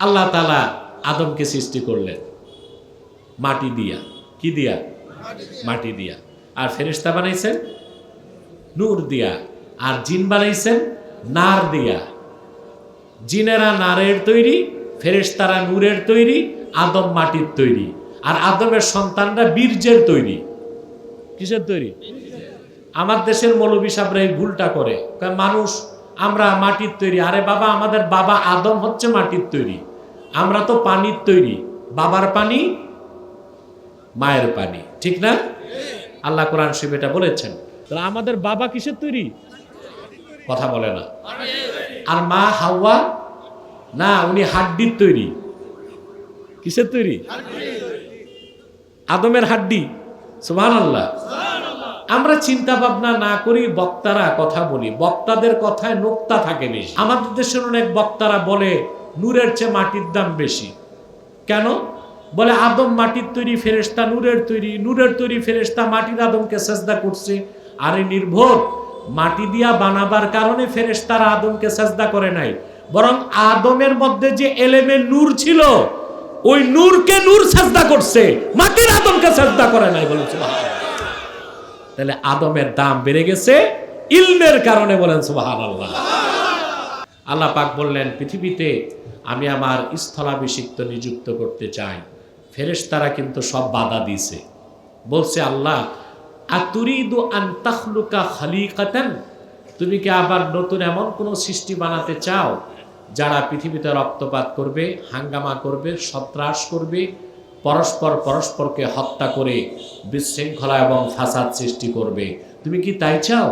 আল্লাহ তালা আদমকে সৃষ্টি করলেন। মাটি দিয়া। কি দিয়া? মাটি দিয়া। আর ফেরেশতা বানাইছেন? নূর দিয়া। আর জিন বানাইছেন? নার দিয়া। জিনেরা নারের তৈরি, ফেরেশতারা নূরের তৈরি, আদম মাটির তৈরি। আর আদমের সন্তানরা বীর্যের তৈরি। কিসের তৈরি? আমার দেশের মৌলবী সাহেবরা এই ভুলটা করে। মানুষ, আমরা মাটির তৈরি। আরে বাবা, আমাদের বাবা আদম হচ্ছে মাটির তৈরি। আমরা তো পানির তৈরি। বাবার পানি, মায়ের পানি। ঠিক না? আল্লাহ কোরআন শিব এটা বলেছেন। আমাদের বাবা কিসের তৈরি? কথা বলে না। আর মা হাওয়া? না, উনি হাড্ডির তৈরি। কিসের তৈরি? আদমের হাড্ডি। সুবহান আল্লাহ আমরা চিন্তা ভাবনা না করি বক্তারা কথা বলি। বক্তাদের কথায় নোক্তা থাকে বেশি। আমাদের দেশের অনেক বক্তারা বলে নূরের চেয়ে মাটির দাম বেশি। কেন? বলে আদম মাটির তৈরি ফেরেস্তা নূরের তৈরি নূরের তৈরি ফেরেস্তা মাটির আদমকে সেজদা করছে। আরে নির্ভর, মাটি দিয়া বানাবার কারণে ফেরেস্তারা আদমকে সেজদা করে নাই। বরং আদমের মধ্যে যে এলেমের নূর ছিল, ওই নূরকে নূর সেজদা করছে, মাটির আদমকে সেজদা করে নাই বলেছে তাহলে আদমের দাম বেড়ে গেছে ইলমের কারণে বলেন সুবাহান আল্লাহ আল্লাহ পাক বললেন, পৃথিবীতে আমি আমার স্থলাভিষিক্ত নিযুক্ত করতে চাই। ফেরেশতারা কিন্তু সব বাধা দিয়েছে। বলছে আল্লাহ, আতুরিদু তুমি কি আবার নতুন এমন কোনো সৃষ্টি বানাতে চাও, যারা পৃথিবীতে রক্তপাত করবে, হাঙ্গামা করবে, সন্ত্রাস করবে, পরস্পর পরস্পরকে হত্যা করে বিশৃঙ্খলা এবং ফাসাদ সৃষ্টি করবে? তুমি কি তাই চাও?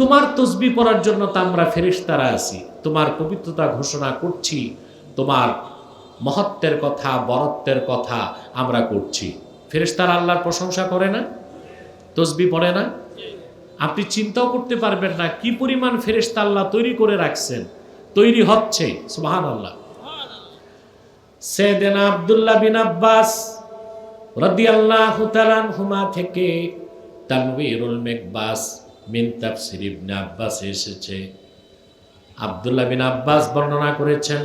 তোমার তসবি পড়ার জন্য তো আমরা ফেরেশতারা আছি। তোমার পবিত্রতা ঘোষণা করছি। তোমার মহত্বের কথা, বরত্বের কথা আমরা করছি। ফেরেশতারা আল্লাহর প্রশংসা করে না? তসবি পড়ে না? আপনি চিন্তাও করতে পারবেন না কি পরিমাণ ফেরেশতা আল্লাহ তৈরি করে রাখছেন। তৈরি হচ্ছে সুবাহান আল্লাহ সেদেনা আবদুল্লাহ বিন আব্বাস রাদিয়াল্লাহু তাআলা হুমা থেকে মেকবাস মিন তাফসির ইবনে আব্বাস এসেছে। আব্দুল্লাহ বিন আব্বাস বর্ণনা করেছেন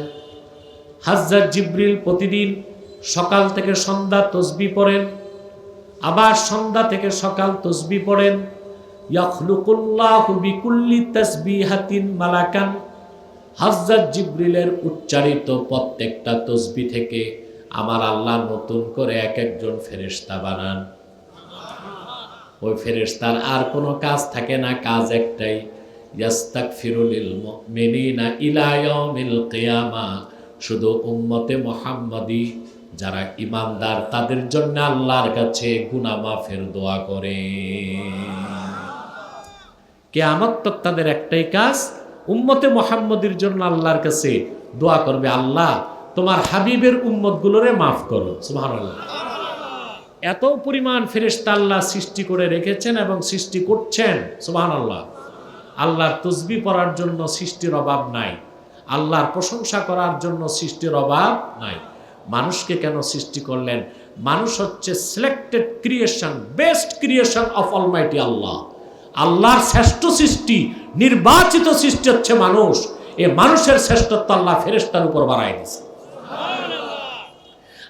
হাজ্জাত জিব্রিল প্রতিদিন সকাল থেকে সন্ধ্যা তসবি পড়েন, আবার সন্ধ্যা থেকে সকাল তসবি পড়েন। মালাকান। হজরত জিব্রিলের উচ্চারিত প্রত্যেকটা তসবি থেকে আমার আল্লাহ নতুন করে এক একজন ফেরেশতা বানান। ওই ফেরেশতার আর কোনো কাজ থাকে না, কাজ একটাই ইয়াস্তাগফিরুলিল মুমিনিনা ইলা ইয়াউমিল কিয়ামা। শুধু উম্মতে যারা ইমানদার তাদের জন্য আল্লাহর কাছে দোয়া করে। কেয়ামত তক তাদের একটাই কাজ, উম্মতে মোহাম্মদের জন্য আল্লাহর কাছে দোয়া করবে, আল্লাহ তোমার হাবিবের উম্মত গুলোরে মাফ করো, সুবহানাল্লাহ। এত পরিমাণ ফেরেস্তা আল্লাহ সৃষ্টি করে রেখেছেন এবং সৃষ্টি করছেন, সুবহানাল্লাহ। আল্লাহর তসবি পড়ার জন্য সৃষ্টির অভাব নাই। আল্লাহর প্রশংসা করার জন্য সৃষ্টির অভাব নাই। মানুষকে কেন সৃষ্টি করলেন? মানুষ হচ্ছে selected creation best creation of almighty আল্লাহ আল্লাহর শ্রেষ্ঠ সৃষ্টি, নির্বাচিত সৃষ্টি হচ্ছে মানুষ। এ মানুষের শ্রেষ্ঠত্ব আল্লাহ ফেরেস্তার উপর বাড়াই দিছে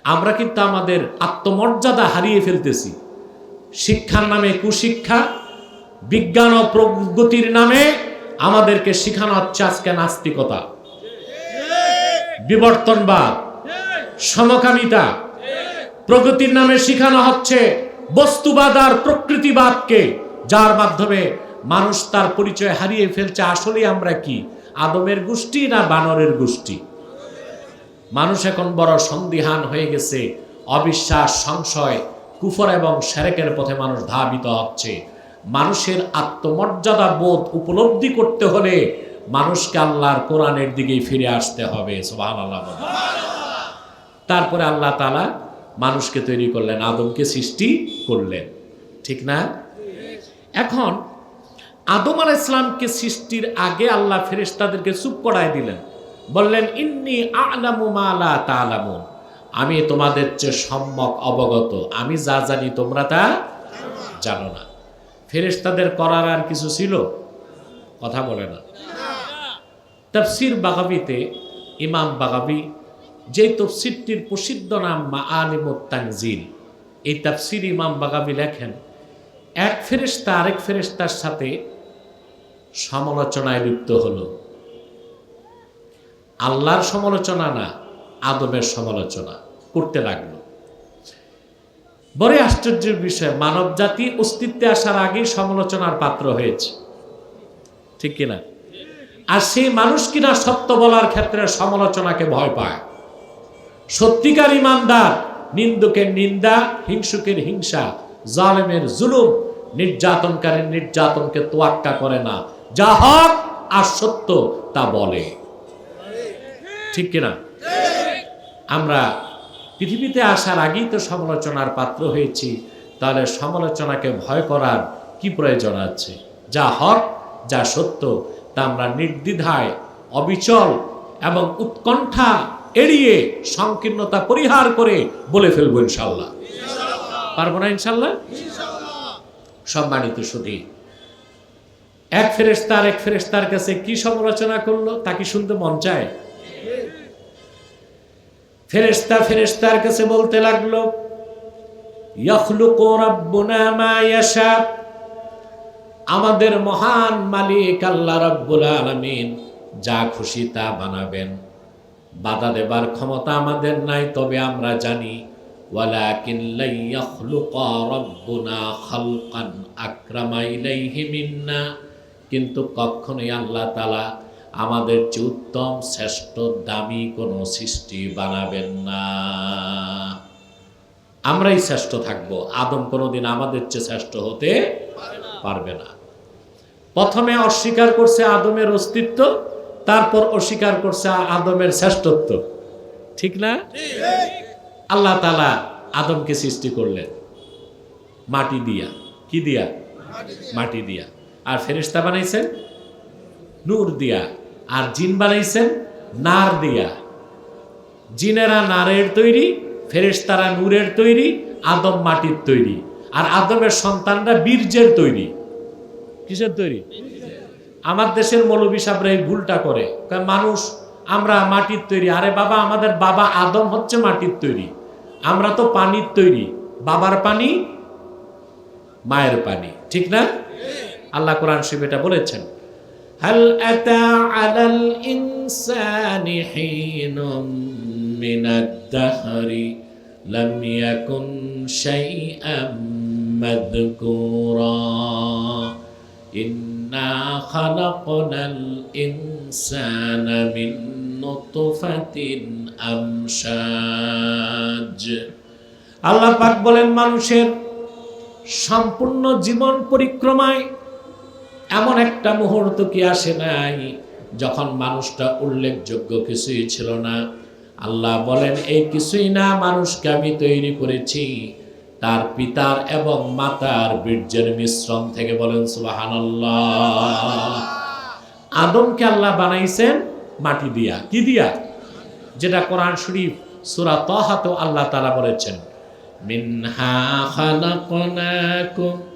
আমরা কিন্তু আমাদের আত্মমর্যাদা হারিয়ে ফেলতেছি। শিক্ষার নামে কুশিক্ষা, বিজ্ঞান ও প্রগতির নামে আমাদেরকে শিখানো হচ্ছে আজকে নাস্তিকতা। বিবর্তনবাদ, সমকামিতা, প্রগতির নামে শিখানো হচ্ছে বস্তুবাদ আর প্রকৃতিবাদকে, যার মাধ্যমে মানুষ তার পরিচয় হারিয়ে ফেলছে। আসলে আমরা কি? আদমের গোষ্ঠী না বানরের গোষ্ঠী? মানুষ এখন বড় সন্দিহান হয়ে গেছে। অবিশ্বাস, সংশয়, কুফর এবং সেরেকের পথে মানুষ ধাবিত হচ্ছে। মানুষের আত্মমর্যাদা বোধ উপলব্ধি করতে হলে মানুষকে আল্লাহর কোরআনের দিকেই ফিরে আসতে হবে। তারপরে আল্লাহ তালা মানুষকে তৈরি করলেন, আদমকে সৃষ্টি করলেন। ঠিক না? এখন আদম আল ইসলামকে সৃষ্টির আগে আল্লাহ ফেরেশতাদেরকে চুপ করায় দিলেন। বললেন, ইন্নি আলামু মালা তালামুন। আমি তোমাদের চেয়ে সম্যক অবগত। আমি যা জানি তোমরা তা জানো না। ফেরেশতাদের করার আর কিছু ছিল? কথা বলে না। তাফসির বাগাবিতে ইমাম বাগাবি যে তফসিরটির প্রসিদ্ধ নাম মা আলিমুত তানজিল, এই তাফসির ইমাম বাগাবি লেখেন, এক ফেরেশতা আরেক ফেরেশতার সাথে সমালোচনায় লিপ্ত হলো। আল্লাহর সমালোচনা না, আদমের সমালোচনা। করতে লাগল। বড় আশ্চর্যের বিষয় মানব জাতি অস্তিত্বে আসার আগেই সমালোচনার পাত্র হয়েছে। ঠিক কিনা আর সেই মানুষ কিনা সত্য বলার ক্ষেত্রে সমালোচনাকে ভয় পায়। সত্যিকার ইমানদার, নিন্দুকের নিন্দা, হিংসুকের হিংসা, জালেমের জুলুম, নির্যাতনকারীর নির্যাতনকে তোয়াক্কা করে না। যা হক আর সত্য তা বলে। ঠিক কিনা? আমরা পৃথিবীতে আসার আগেই তো সমালোচনার পাত্র হয়েছি, তাহলে সমালোচনাকে ভয় করার কি প্রয়োজন আছে? যা হক, যা সত্য, তা আমরা নির্দ্বিধায়, অবিচল এবং উৎকণ্ঠা এড়িয়ে সংকীর্ণতা পরিহার করে বলে ফেলব ইনশাল্লাহ পারব না ইনশাল্লাহ সম্মানিত সুধী এক ফেরেস্তার এক ফেরেস্তার কাছে কি সমালোচনা করল তা কি শুনতে মন চায়? ফেরেস্তা ফেরেস্তার কাছে বলতে লাগল আমাদের মহান মালিক আল্লাহ রাব্বুল আলামিন যা খুশি তা বানাবেন। বাধা দেবার ক্ষমতা আমাদের নাই, তবে আমরা জানি কিন্তু কখনোই আল্লাহ তাআলা আমাদের চেয়ে উত্তম, শ্রেষ্ঠ, দামি কোনো সৃষ্টি বানাবেন না। আমরাই শ্রেষ্ঠ থাকব। আদম কোনোদিন আমাদের চেয়ে শ্রেষ্ঠ হতে পারবে না। প্রথমে অস্বীকার করছে আদমের অস্তিত্ব, তারপর অস্বীকার করছে আদমের শ্রেষ্ঠত্ব। ঠিক না? আল্লাহ তালা আদমকে সৃষ্টি করলেন। মাটি দিয়া। কি দিয়া? মাটি দিয়া। আর ফেরিস্তা বানাইছেন? নূর দিয়া। আর জিন বানাইছেন নার দিয়া। জিনেরা নারের তৈরি, ফেরেশতারা নূরের তৈরি, আদম মাটির তৈরি। আর আদমের সন্তানরা বীর্যের তৈরি। কিসের তৈরি? আমার দেশের মৌলবী সাহেবরা এই ভুলটা করে। মানুষ, আমরা মাটির তৈরি। আরে বাবা, আমাদের বাবা আদম হচ্ছে মাটির তৈরি। আমরা তো পানির তৈরি। বাবার পানি, মায়ের পানি। ঠিক না? আল্লাহ কোরআন শিব এটা বলেছেন। هل أتى على الإنسان حين من الدهر لم يكن شيئا مذكورا إنا خلقنا الإنسان من نطفة أمشاج আল্লাহ পাক বলেন মানুষের সম্পূর্ণ জীবন পরিক্রমায় এমন একটা মুহূর্ত কি আসে নাই যখন মানুষটা উল্লেখযোগ্য কিছুই ছিল না? আল্লাহ বলেন, এই কিছুই না, মানুষকে আমি তৈরি করেছি। তার পিতার এবং মাতার বীর্যের মিশ্রণ থেকে বলেন, সুবহানাল্লাহ। আদমকে আল্লাহ বানাইছেন মাটি দিয়া। কি দিয়া? যেটা কোরআন শরীফ, সুরা তাহাতেও আল্লাহ তাআলা বলেছেন, মিনহা খালাকনাকুম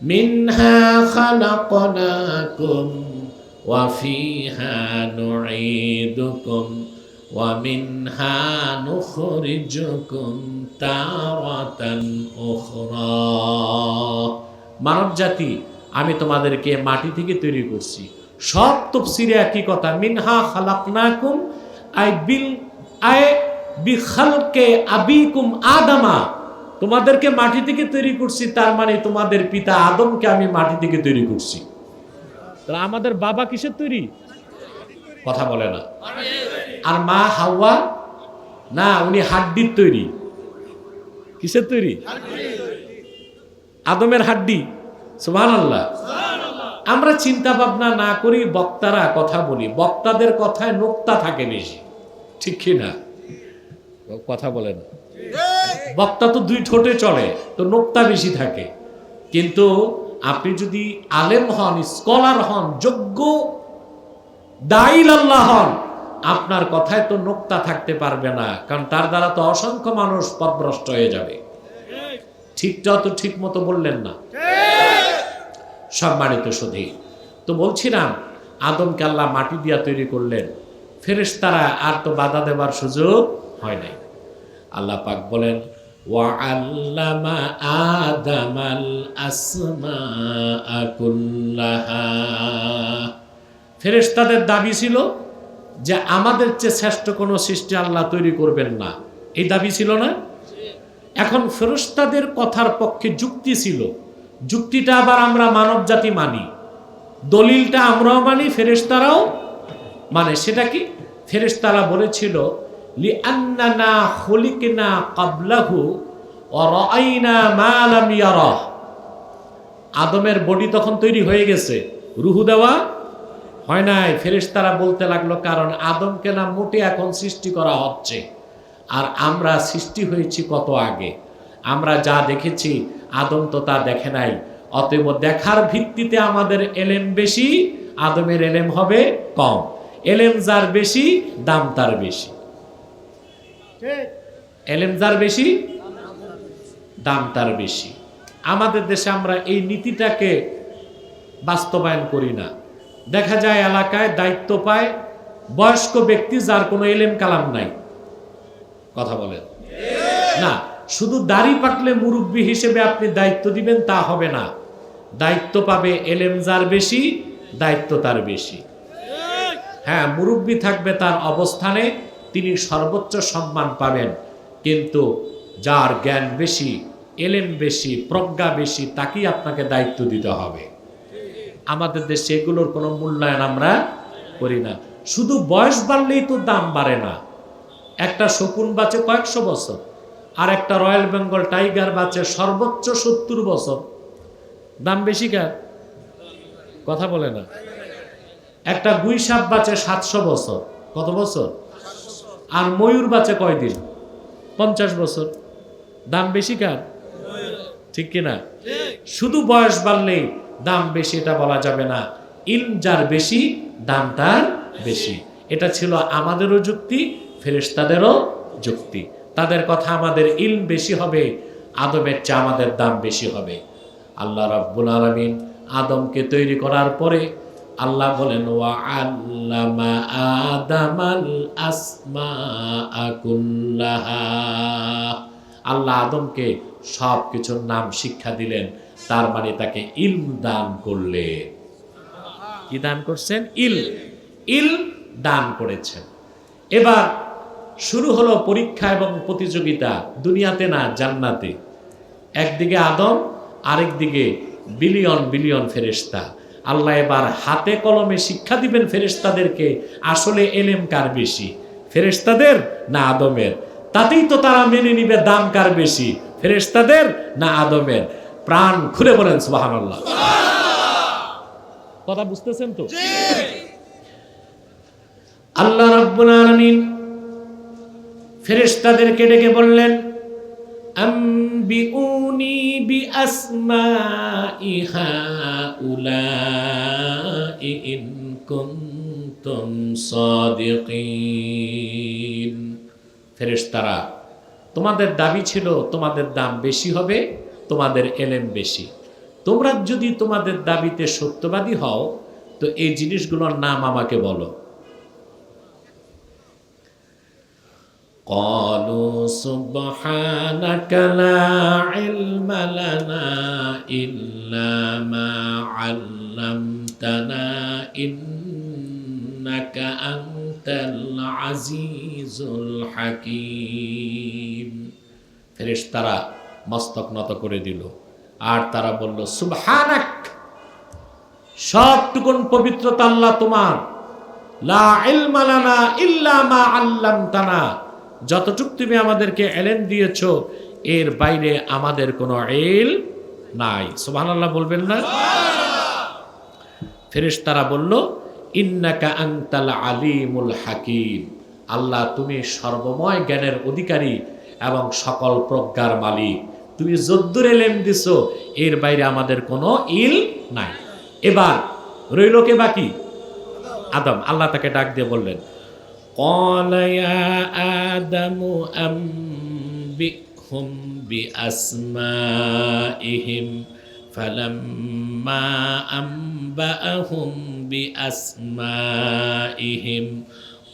منها خلقناكم وفيها نعيدكم ومنها نخرجكم تارة أخرى মানব জাতি আমি তোমাদেরকে মাটি থেকে তৈরি করছি সব তফসিরে একই কথা মিনহা খালাকনাকুম আই বিল আই বিখালকে আবিকুম আদামা তোমাদেরকে মাটি থেকে তৈরি করছি, তার মানে তোমাদের পিতা আদমকে আমি মাটি থেকে তৈরি করছি। তাহলে আমাদের বাবা কিসের তৈরি? কথা বলে না। আর মা হাওয়া? না, উনি হাড্ডির তৈরি। কিসের তৈরি? আদমের হাড্ডি। সুবহান আল্লাহ আমরা চিন্তা ভাবনা না করি, বক্তারা কথা বলি। বক্তাদের কথায় নোক্তা থাকে বেশি। ঠিক কি না? কথা বলে না। বক্তা তো দুই ঠোঁটে চলে, তো নোক্তা বেশি থাকে। কিন্তু আপনি যদি আলেম হন, স্কলার হন, যোগ্য দাইল আল্লাহ হন, আপনার কথায় তো নোক্তা থাকতে পারবে না, কারণ তার দ্বারা তো অসংখ্য মানুষ পথভ্রষ্ট হয়ে যাবে। ঠিকটা তো ঠিক মতো বললেন না। সম্মানিত সুধী, তো বলছিলাম, আদমকে আল্লাহ মাটি দিয়া তৈরি করলেন। ফেরেশতারা আর তো বাধা দেবার সুযোগ হয় নাই। আল্লাহ পাক বলেন وعلم آدم الأسماء كلها ফেরেশতাদের দাবি ছিল যে আমাদের চেয়ে শ্রেষ্ঠ কোনো সৃষ্টি আল্লাহ তৈরি করবেন না এই দাবি ছিল না এখন ফেরেশতাদের কথার পক্ষে যুক্তি ছিল যুক্তিটা আবার আমরা মানব জাতি মানি দলিলটা আমরাও মানি ফেরেশতারাও মানে সেটা কি ফেরেশতারা বলেছিল লি আন্নানা খলিকনা কাবলাহু ওয়া রাআইনা মা লাম ইয়ারাহ আদমের বডি তখন তৈরি হয়ে গেছে। রুহু দেওয়া হয় নাই। ফেরেশতারা বলতে লাগল, কারণ আদমকে না মোটে এখন সৃষ্টি করা হচ্ছে। আর আমরা সৃষ্টি হয়েছি কত আগে। আমরা যা দেখেছি, আদম তো তা দেখে নাই। অতএব দেখার ভিত্তিতে আমাদের এলেম বেশি, আদমের এলেম হবে কম। এলেম যার বেশি, দাম তার বেশি। এলেম যার বেশি, দাম তার বেশি। আমাদের দেশে আমরা এই নীতিটাকে বাস্তবায়ন করি না। দেখা যায় এলাকায় দায়িত্ব পায় বয়স্ক ব্যক্তি যার কোনো এলেম কালাম নাই। কথা বলেন। না, শুধু দাড়ি পাকলে মুরব্বী হিসেবে আপনি দায়িত্ব দিবেন তা হবে না। দায়িত্ব পাবে এলেম যার বেশি, দায়িত্ব তার বেশি। হ্যাঁ মুরব্বী থাকবে তার অবস্থানে তিনি সর্বোচ্চ সম্মান পাবেন। কিন্তু যার জ্ঞান বেশি, এলেম বেশি, প্রজ্ঞা বেশি, তাকেই আপনাকে দায়িত্ব দিতে হবে। আমাদের দেশে এগুলোর কোনো মূল্যায়ন আমরা করি না। শুধু বয়স বাড়লেই তো দাম বাড়ে না। একটা শকুন বাঁচে কয়েকশো বছর, আর একটা রয়্যাল বেঙ্গল টাইগার বাঁচে সর্বোচ্চ সত্তর বছর। দাম বেশি কার কথা বলে না। একটা গুই সাপ বাঁচে সাতশো বছর। কত বছর? আর ময়ূর বাঁচে কয়দিন? পঞ্চাশ বছর। দাম বেশি কার? ঠিক কিনা? শুধু বয়স বাড়লেই দাম বেশি, এটা বলা যাবে না। ইলম যার বেশি, দাম তার বেশি। এটা ছিল আমাদেরও যুক্তি, ফেরেশতাদেরও যুক্তি। তাদের কথা আমাদের ইলম বেশি হবে, আদমের চেয়ে আমাদের দাম বেশি হবে। আল্লাহ রাব্বুল আলামিন আদমকে তৈরি করার পরে আল্লাহ বলেন, ওয়া আল্লামা আসমা আল্লাহ আদমকে সব কিছুর নাম শিক্ষা দিলেন, তার মানে তাকে ইলম দান করলে। কি দান করছেন? ইল ইল দান করেছেন। এবার শুরু হলো পরীক্ষা এবং প্রতিযোগিতা, দুনিয়াতে না জান্নাতে। একদিকে আদম, আরেকদিকে বিলিয়ন বিলিয়ন ফেরেশতা। আল্লাহ এবার হাতে কলমে শিক্ষা দিবেন ফেরেশতাদেরকে আসলে এলেম কার বেশি? ফেরেশতাদের না আদমের? তাতেই তো তারা মেনে নিবে দাম কার বেশি? ফেরেশতাদের না আদমের? প্রাণ খুলে বলেন সুবহানাল্লাহ। কথা বুঝতেছেন তো? আল্লাহ রাব্বুল আলামিন ফেরেশতাদেরকে ডেকে বললেন আম্বিউনি বিআসমাই হাউলাই ইন কুনতুম সাদিকিন ফেরেশতারা, তোমাদের দাবি ছিল তোমাদের দাম বেশি হবে, তোমাদের এলেম বেশি। তোমরা যদি তোমাদের দাবিতে সত্যবাদী হও, তো এই জিনিসগুলোর নাম আমাকে বলো। قالوا سبحانك لا علم لنا إلا ما علمتنا إنك أنت العزيز الحكيم ফেরেশতারা মস্তক নত করে দিল আর তারা বলল সুবহানাক সবটুকুন পবিত্রতা আল্লাহ তোমার লা ইলমা লানা ইল্লা মা আল্লামতানা যতটুক তুমি আমাদেরকে এলেন দিয়েছ, এর বাইরে আমাদের কোনো এল নাই। সুবহানাল্লাহ বলবেন না? ফেরেশতারা বলল, ইন্নাকা আনতাল আলিমুল হাকিম। আল্লাহ, তুমি সর্বময় জ্ঞানের অধিকারী এবং সকল প্রজ্ঞার মালিক। তুমি যদ্দুর এলেম দিছ, এর বাইরে আমাদের কোনো ইল নাই। এবার রইল কে বাকি? আদম। আল্লাহ তাকে ডাক দিয়ে বললেন قال يا آدم أنبئهم بأسمائهم فلما أنبأهم بأسمائهم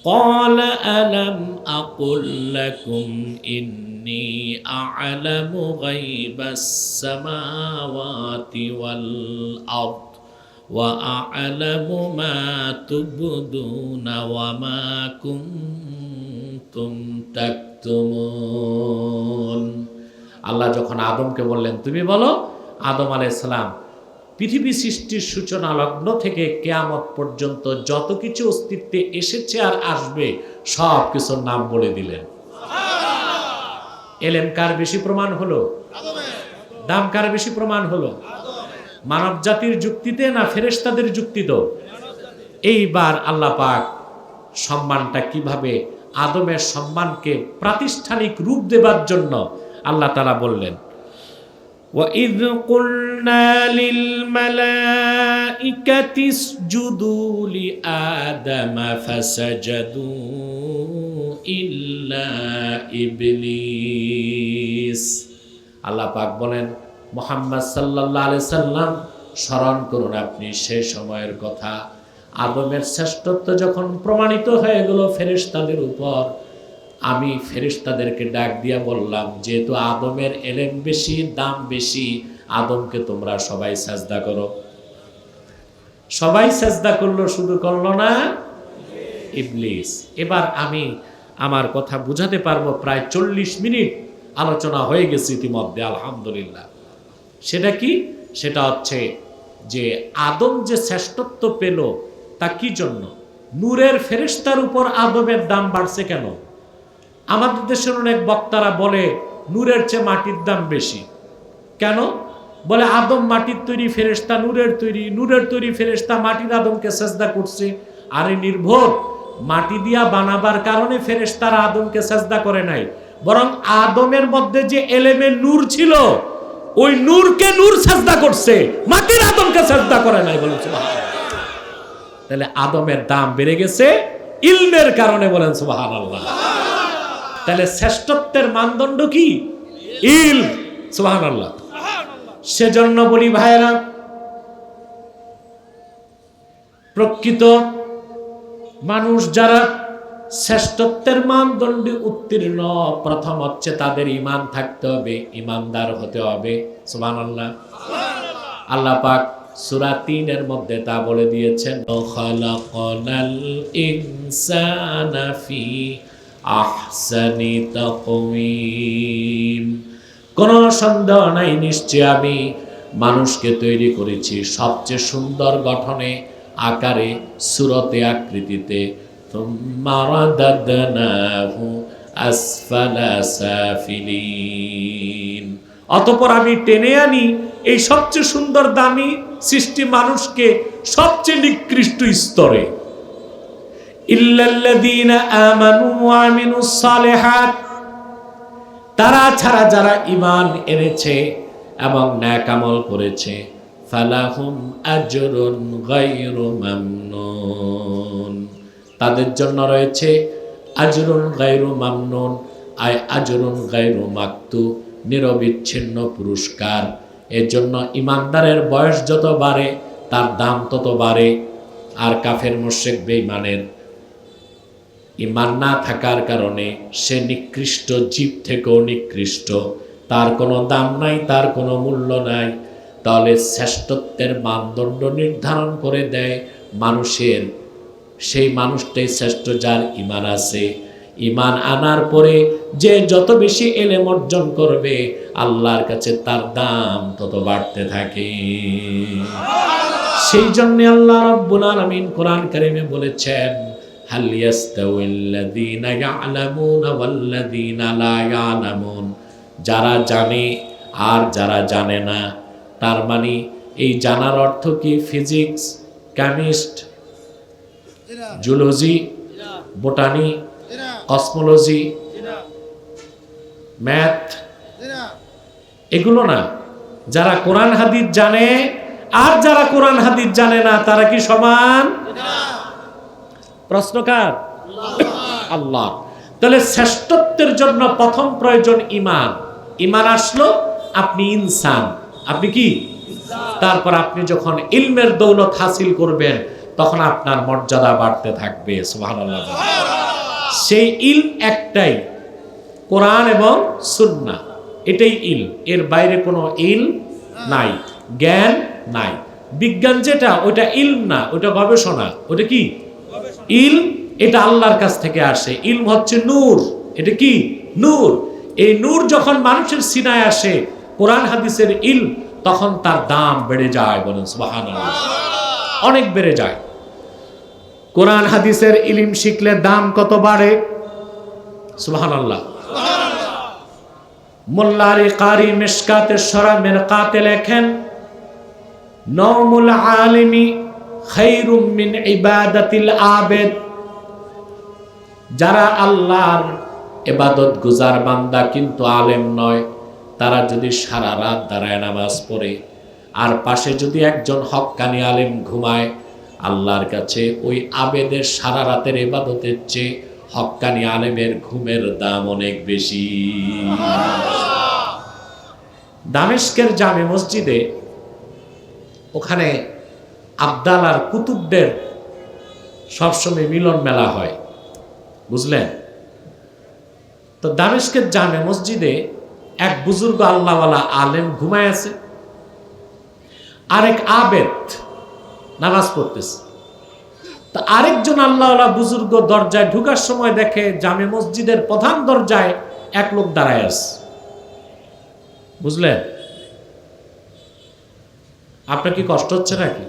قال ألم أقل لكم إني أعلم غيب السماوات والأرض وأعلم ما تبدون وما كنتم تكتمون আল্লাহ যখন আদমকে বললেন তুমি বলো আদম আলাইসালাম পৃথিবী সৃষ্টির সূচনা লগ্ন থেকে কেয়ামত পর্যন্ত যত কিছু অস্তিত্বে এসেছে আর আসবে সব কিছুর নাম বলে দিলেন এলেম কার বেশি প্রমাণ হলো দাম কার বেশি প্রমাণ হলো মানব জাতির যুক্তিতে না ফেরেশতাদের যুক্তিতে এইবার আল্লাহ পাক সম্মানটা কিভাবে আদমের সম্মানকে প্রাতিষ্ঠানিক রূপ দেবার জন্য আল্লাহ তালা বললেন وإذ قلنا للملائكة اسجدوا لآدم فسجدوا إلا إبليس আল্লাহ পাক বলেন মোহাম্মদ সাল্লাল্লাহু আলাইহি সাল্লাম স্মরণ করুন আপনি সে সময়ের কথা। আদমের শ্রেষ্ঠত্ব যখন প্রমাণিত হয়ে গেল ফেরিস্তাদের উপর, আমি ফেরিস্তাদেরকে ডাক দিয়া বললাম, যেহেতু আদমের এলেম বেশি, দাম বেশি, আদমকে তোমরা সবাই সাজদা করো। সবাই সাজদা করল, শুধু করল না, ইবলিস। এবার আমি আমার কথা বুঝাতে পারব, প্রায় চল্লিশ মিনিট আলোচনা হয়ে গেছে ইতিমধ্যে, আলহামদুলিল্লাহ। সেটা কি? সেটা হচ্ছে যে আদম যে শ্রেষ্ঠত্ব পেল, তা কি জন্য? নূরের ফেরেশতার উপর আদমের দাম বাড়ছে কেন? আমাদের দেশের অনেক বক্তারা বলে, নূরের চেয়ে মাটির দাম বেশি। কেন? বলে, আদম মাটির তৈরি ফেরেস্তা নূরের তৈরি নূরের তৈরি ফেরেস্তা মাটির আদমকে সেজদা করছে। আরে নির্ভর, মাটি দিয়া বানাবার কারণে ফেরেস্তারা আদমকে সেজদা করে নাই। বরং আদমের মধ্যে যে এলেমে নূর ছিল ওই নূরকে নূর সেজদা করছে, মাটির আদমকে সেজদা করে নাই সুবহানাল্লাহ। তাহলে আদমের দাম বেড়ে গেছে, ইলমের কারণে বলেন সুবাহান আল্লাহ তাহলে শ্রেষ্ঠত্বের মানদণ্ড কি? ইল সুবাহান আল্লাহ সেজন্য বলি ভাইরা প্রকৃত মানুষ যারা শ্রেষ্ঠত্বের মানদণ্ডে উত্তীর্ণ, প্রথম হচ্ছে তাদের ইমান থাকতে হবে ইমানদার হতে হবে। সুবান আল্লাহ আল্লাহ পাক সূরা 3 এর মধ্যে তা বলে দিয়েছেন কোন সন্দেহ নাই, নিশ্চয় আমি মানুষকে তৈরি করেছি সবচেয়ে সুন্দর গঠনে, আকারে, সুরতে, আকৃতিতে। থুম্মা রাদাদনাহু আসফালা সাফিলিন অতপর আমি টেনে আনি, এই সবচেয়ে সুন্দর দামি সৃষ্টি মানুষকে সবচেয়ে নিকৃষ্ট স্তরে। তারা ছাড়া যারা ঈমান এনেছে এবং ন্যাক আমল করেছে, ফালাহুম আজরুন গায়রু মামনুন। তাদের জন্য রয়েছে আজরুন গায়রু মামনুন, আয় আজরুন গায়রু মাকতু, নিরবিচ্ছিন্ন পুরস্কার। এর জন্য ইমানদারের বয়স যত বাড়ে, তার দাম তত বাড়ে। আর কাফের মোশেক বেঈমানের ইমান না থাকার কারণে সে নিকৃষ্ট, জীব থেকেও নিকৃষ্ট। তার কোনো দাম নাই, তার কোনো মূল্য নাই। তাহলে শ্রেষ্ঠত্বের মানদণ্ড নির্ধারণ করে দেয় মানুষের সেই মানুষটাই শ্রেষ্ঠ যার ইমান আছে। ইমান আনার পরে যে যত বেশি এলেম অর্জন করবে, আল্লাহর কাছে তার দাম তত বাড়তে থাকে। সেই জন্য আল্লাহ রব্বুল আলামিন কোরআন কারিমে বলেছেন, হাল ইয়াস্তাউিল্লাযীনা ইয়ালামুনা ওয়াল্লাযীনা লা ইয়ালামুন। যারা জানে আর যারা জানে না, তার মানে এই জানার অর্থ কি? Physics chemist zoology, botany, cosmology, math, এগুলো না। যারা কোরআন হাদিস জানে, আর যারা কোরআন হাদিস জানে না, তারা কি সমান? প্রশ্নকার আল্লাহ। তাহলে শ্রেষ্ঠত্বের জন্য প্রথম প্রয়োজন ইমান। ইমান আসলো, আপনি ইনসান। আপনি কি? তারপর আপনি যখন ইলমের দৌলত হাসিল করবেন তখন আপনার মর্যাদা বাড়তে থাকবে, সুবহানাল্লাহ। সেই ইল একটাই, কোরআন এবং সুন্না এটাই ইল এর বাইরে কোনো ইল নাই, জ্ঞান নাই। বিজ্ঞান যেটা ওটা ইল না ওটা গবেষণা। ওটা কি? ইল এটা আল্লাহর কাছ থেকে আসে। ইলম হচ্ছে নূর। এটা কি? নূর। এই নূর যখন মানুষের সিনায় আসে, কোরআন হাদিসের ইল তখন তার দাম বেড়ে যায় বলেন, সুবহানাল্লাহ। অনেক বেড়ে যায়। কোরআন হাদিসের ইলিম শিখলে দাম কত বাড়ে? সুবহানাল্লাহ। মোল্লারি কারি মিশকাতে সরা মেরকাতে লেখেন, নওমুল আলিমি খাইরুম মিন ইবাদাতিল আবেদ। যারা আল্লাহর এবাদত গুজার বান্দা কিন্তু আলেম নয়, তারা যদি সারা রাত দাঁড়ায় নামাজ পড়ে, আর পাশে যদি একজন হক্কানি আলেম ঘুমায় আল্লাহর কাছে ওই আবেদের সারা রাতের এবাদতের চেয়ে হক্কানি আলেমের ঘুমের দাম অনেক বেশি। দামেস্কের জামে মসজিদে ওখানে আবদাল আর কুতুবদের সবসময় মিলন মেলা হয়। বুঝলেন? তো দামেস্কের জামে মসজিদে এক বুজুর্গ আল্লাহওয়ালা আলেম ঘুমায় আছে। আরেক আবেদ নামাজ পড়তেছে। তা আরেকজন আল্লাহওয়ালা বুজুর্গ দরজায় ঢুকার সময় দেখে জামে মসজিদের প্রধান দরজায় এক লোক দাঁড়ায় আছে। বুঝলেন? আপনার কি কষ্ট হচ্ছে নাকি?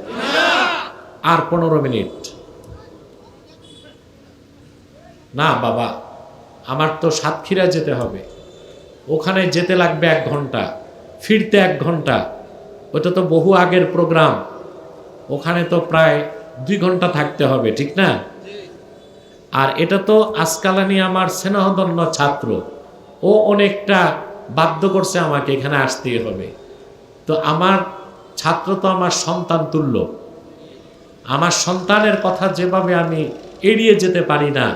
আর পনেরো মিনিট। না বাবা, আমার তো সাতক্ষীরা যেতে হবে। ওখানে যেতে লাগবে এক ঘণ্টা, ফিরতে এক ঘণ্টা। ওটা তো বহু আগের প্রোগ্রাম। ওখানে তো প্রায় দুই ঘণ্টা থাকতে হবে, ঠিক না? আর এটা তো আজকালানি আমার স্নেহদন্য ছাত্র। ও অনেকটা বাধ্য করছে আমাকে এখানে আসতেই হবে। তো আমার ছাত্র তো আমার সন্তান তুল্য। আমার সন্তানের কথা যেভাবে আমি এড়িয়ে যেতে পারি না,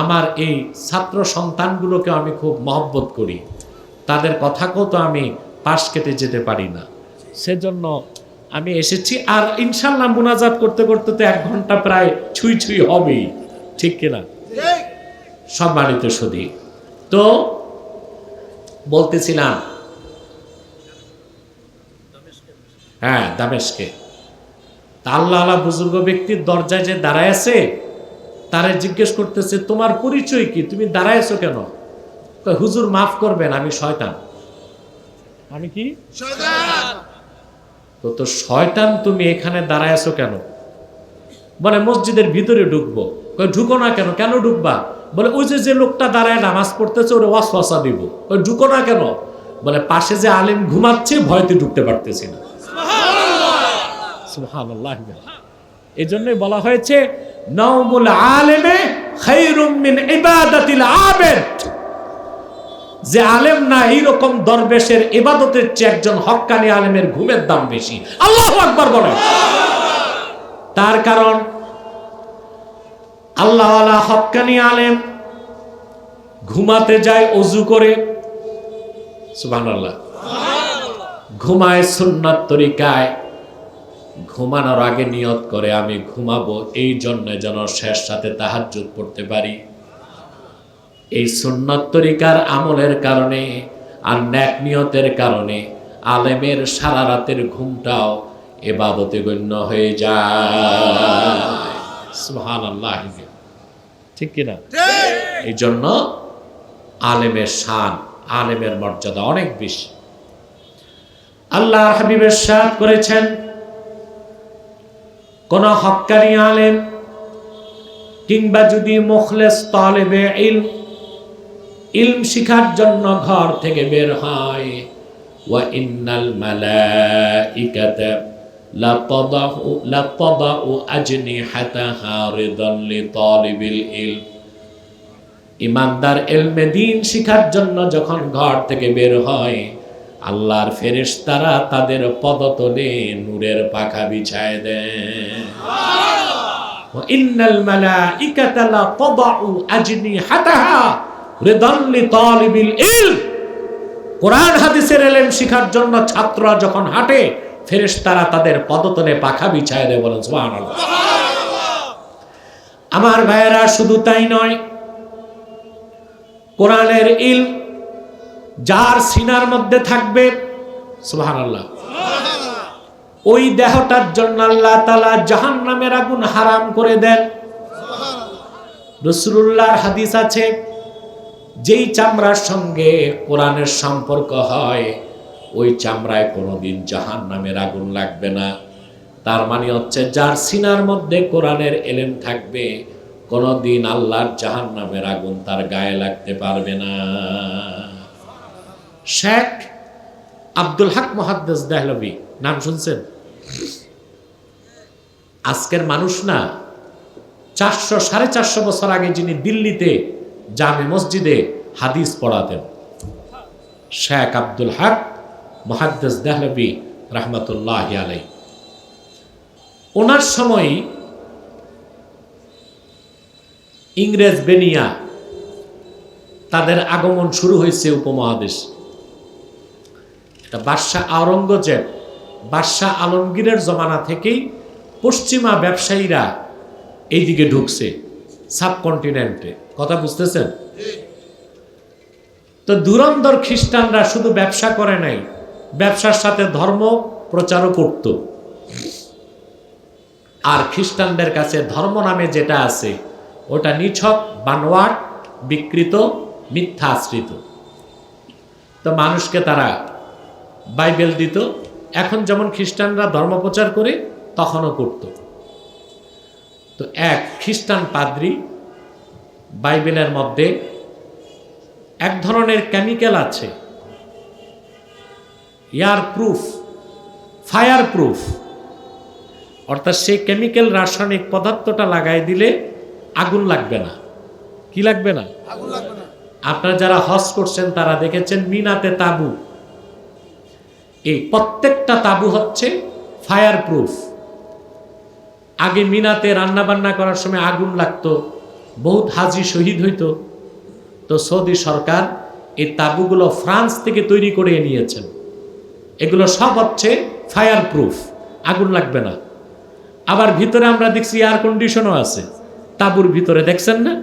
আমার এই ছাত্র সন্তানগুলোকে আমি খুব মহব্বত করি। তাদের কথাকেও তো আমি পাশ কেটে যেতে পারি না। সেজন্য আমি এসেছি আর ইনশাল্লাহ মুনাজাত করতে করতে তো এক ঘণ্টা প্রায় ছুঁই ছুঁই হবেই। ঠিক কিনা? সম্মানিত সুদী তো বলতেছিলাম হ্যাঁ দামেশকে। তা আল্লাহ আল্লাহ বুজুর্গ ব্যক্তির দরজায় যে দাঁড়ায় আছে তারে জিজ্ঞেস করতেছে তোমার পরিচয় কি? তুমি দাঁড়ায় আছো কেন হুজুর মাফ করবেন আমি শয়তান। আমি কি? তো তো শয়তান তুমি এখানে দাঁড়ায় আছো কেন? বলে মসজিদের ভিতরে ঢুকবো। ঢুকো না কেন? কেন ঢুকবা? বলে ওই যে যে লোকটা দাঁড়ায় নামাজ পড়তেছে ওরে ওয়াসওয়াসা দিব। কয়, ঢুকো না কেন? বলে পাশে যে আলিম ঘুমাচ্ছে ভয়তে ঢুকতে পারতেছি না। এই জন্যই বলা। হয়েছে নওমুল আলেমে খায়রুম মিন ইবাদাতিল আবেদ। যে আলেম না এইরকম দরবেশের ইবাদতের চেয়ে একজন হক্কানি আলেমের ঘুমের দাম বেশি। আল্লাহ আকবার বলেন। তার কারণ, আল্লাহওয়ালা হক্কানি আলেম ঘুমাতে যায়, অজু করে। ঘুমায় সুন্নাত তরিকায়। ঘুমানোর আগে নিয়ত করে, আমি ঘুমাবো, এই জন্য যেন শেষ সাথে তাহাজ্জুদ পড়তে পারি। এই সুন্নত তরিকার আমলের কারণে আর ন্যাক নিয়তের কারণে আলেমের সারা রাতের ঘুমটাও এবাদতে গণ্য হয়ে যায়। ঠিক কিনা এই জন্য আলেমের শান আলেমের মর্যাদা অনেক বেশি। আল্লাহ হাবিবের সাথ করেছেন কোন হক্কানি আলেম কিংবা যদি মুখলেস তালেবে ইলম ইলম শিখার জন্য ঘর থেকে বের হয়। ওয়া ইন্নাল মালাইকাতা লিতালিবিল ইলম। ইমানদার এলমে দিন শিখার জন্য যখন ঘর থেকে বের হয়, আল্লাহর ফেরেশতারা তাদের পদতলে নূরের পাখা বিছায় দেন। ইন্নাল মালাইকাতা লা তাদাউ আজনিহাতাহা ইলম। কোরআন হাদিসের এলেম শিখার জন্য ছাত্ররা যখন হাঁটে, ফেরেশতারা তাদের পদতলে পাখা বিছায় দেয় সুবহানাল্লাহ। আমার ভাইয়েরা, শুধু তাই নয়, কোরআনের ইল যার সিনার মধ্যে থাকবে, সুবহানাল্লাহ, ওই দেহটার জন্য আল্লাহ তালা জাহান নামের আগুন হারাম করে দেন। রসুল্লাহর হাদিস আছে যেই চামড়ার সঙ্গে কোরআনের সম্পর্ক হয়, ওই চামড়ায় কোনোদিন জাহান নামের আগুন লাগবে না। তার মানে হচ্ছে, যার সিনার মধ্যে কোরআনের এলেম থাকবে, কোনোদিন আল্লাহর জাহান নামের আগুন তার গায়ে লাগতে পারবে না। শেখ আব্দুল হক মহাদ্দেস দেহলবি নাম শুনছেন? আজকের মানুষ না, চারশো, সাড়ে চারশো বছর আগে যিনি দিল্লিতে জামে মসজিদে হাদিস পড়াতেন। শেখ আব্দুল হক, মহাদ্দেস দেহলবি রহমতুল্লাহ আলাই ওনার সময় ইংরেজ বেনিয়া তাদের আগমন শুরু হয়েছে উপমহাদেশ। বাদশাহ আওরঙ্গজেব, বাদশাহ আলমগীরের জমানা থেকেই পশ্চিমা ব্যবসায়ীরা এইদিকে ঢুকছে, সাবকন্টিনেন্টে। কথা বুঝতেছেন? তো ধুরন্ধর খ্রিস্টানরা শুধু ব্যবসা করে নাই, ব্যবসার সাথে ধর্ম প্রচারও করত। আর খ্রিস্টানদের কাছে ধর্ম নামে যেটা আছে, ওটা নিছক, বানোয়াট, বিকৃত, মিথ্যা আশ্রিত। তো মানুষকে তারা বাইবেল দিত, এখন যেমন খ্রিস্টানরা ধর্ম প্রচার করে, তখনও করত। তো এক খ্রিস্টান পাদ্রি বাইবেলের মধ্যে এক ধরনের কেমিক্যাল আছে। ইয়ার প্রুফ ফায়ার প্রুফ অর্থাৎ সেই কেমিক্যাল রাসায়নিক পদার্থটা লাগাই দিলে আগুন লাগবে না। কি লাগবে না? আপনারা যারা হজ করছেন তারা দেখেছেন মিনাতে তাবু। এই প্রত্যেকটা তাবু হচ্ছে ফায়ার প্রুফ আগে মিনাতে রান্না বান্না করার সময় আগুন লাগতো। বহুত হাজি শহীদ হইতো। তো সৌদি সরকার এই তাবুগুলো ফ্রান্স থেকে তৈরি করে নিয়েছেন এগুলো সব হচ্ছে ফায়ার প্রুফ আগুন লাগবে না। আবার ভিতরে আমরা দেখছি এয়ার কন্ডিশনও আছে। তাবুর ভিতরে দেখছেন না?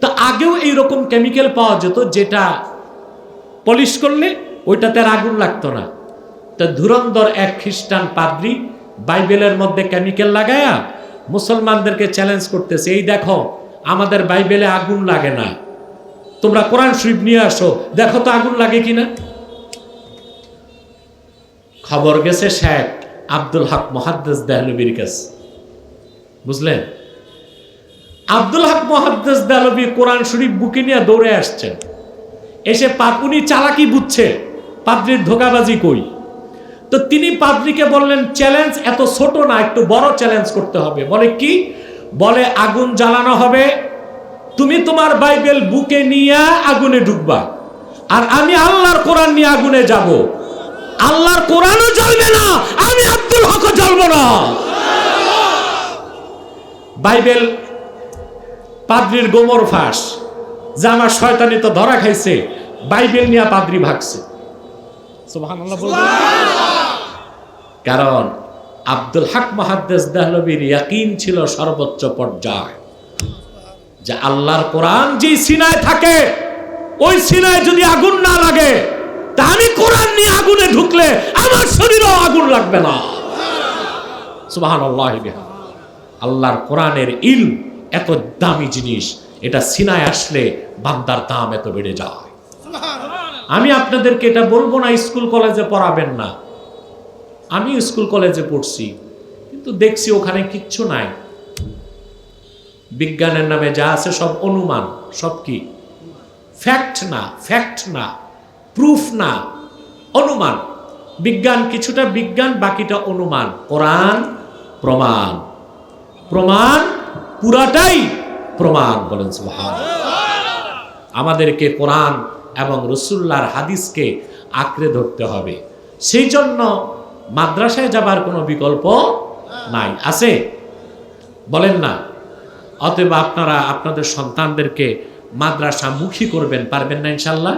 তো আগেও এইরকম কেমিক্যাল পাওয়া যেত যেটা পলিশ করলে ওইটাতে আর আগুন লাগতো না। তো ধুরন্ধর এক খ্রিস্টান পাদ্রি বাইবেলের মধ্যে কেমিক্যাল লাগায়া মুসলমানদেরকে চ্যালেঞ্জ করতেছে, এই দেখো আমাদের বাইবেলে আগুন লাগে না। তোমরা কোরআন শরীফ নিয়ে আসো, দেখো তো আগুন লাগে কিনা। খবর গেছে শেখ আব্দুল হক মহাদ্দেস দেহলবির কাছে। বুঝলেন? আব্দুল হক মহাদ্দেস দেহলবি কোরআন শরীফ বুকে নিয়ে দৌড়ে আসছেন এসে পাপুনি চালাকি বুঝছে, পাদ্রির ধোকাবাজি কই। তো তিনি পাদ্রিকে বললেন চ্যালেঞ্জ এত ছোট না, একটু বড় চ্যালেঞ্জ করতে হবে। বলে, কি? বলে আগুন জ্বালানো হবে। তুমি তোমার বাইবেল বুকে নিয়ে আগুনে ঢুকবা আর আমি আল্লাহর কোরআন নিয়ে আগুনে যাব। আল্লাহর কোরআনও জ্বলবে না আমি আব্দুল হকও জ্বলব না। বাইবেল পাদ্রির গোমর ফাঁস যে আমার শয়তানি তো ধরা খাইছে বাইবেল নিয়ে পাদ্রি ভাগছে। কারণ আব্দুল হক মহাদ্দেস দেহলবির ইয়াকিন ছিল সর্বোচ্চ পর্যায়। যে আল্লাহর কোরআন যে সিনায় থাকে ওই সিনায় যদি আগুন না লাগে তা আমি কোরআন নিয়ে আগুনে ঢুকলে আমার শরীরেও আগুন লাগবে না। বিহামদিহি। আল্লাহর কোরআনের ইল এত দামি জিনিস এটা সিনায় আসলে বান্দার দাম এত বেড়ে যায়। আমি আপনাদেরকে এটা বলব না স্কুল কলেজে পড়াবেন না। আমি স্কুল কলেজে পড়ছি, কিন্তু দেখছি ওখানে কিচ্ছু নাই। বিজ্ঞানের নামে যা আছে সব অনুমান, সব কি? ফ্যাক্ট না ফ্যাক্ট না প্রুফ না, অনুমান। বিজ্ঞান কিছুটা বিজ্ঞান, বাকিটা অনুমান। কোরআন প্রমাণ। প্রমাণ পুরাটাই প্রমাণ বলেন আমাদেরকে কোরআন এবং রসুল্লাহর হাদিসকে আঁকড়ে ধরতে হবে। সেই জন্য মাদ্রাসায় যাবার কোনো বিকল্প নাই। আছে? বলেন না। অতএব আপনারা, আপনাদের সন্তানদেরকে মাদ্রাসা মুখী করবেন, পারবেন না ইনশাল্লাহ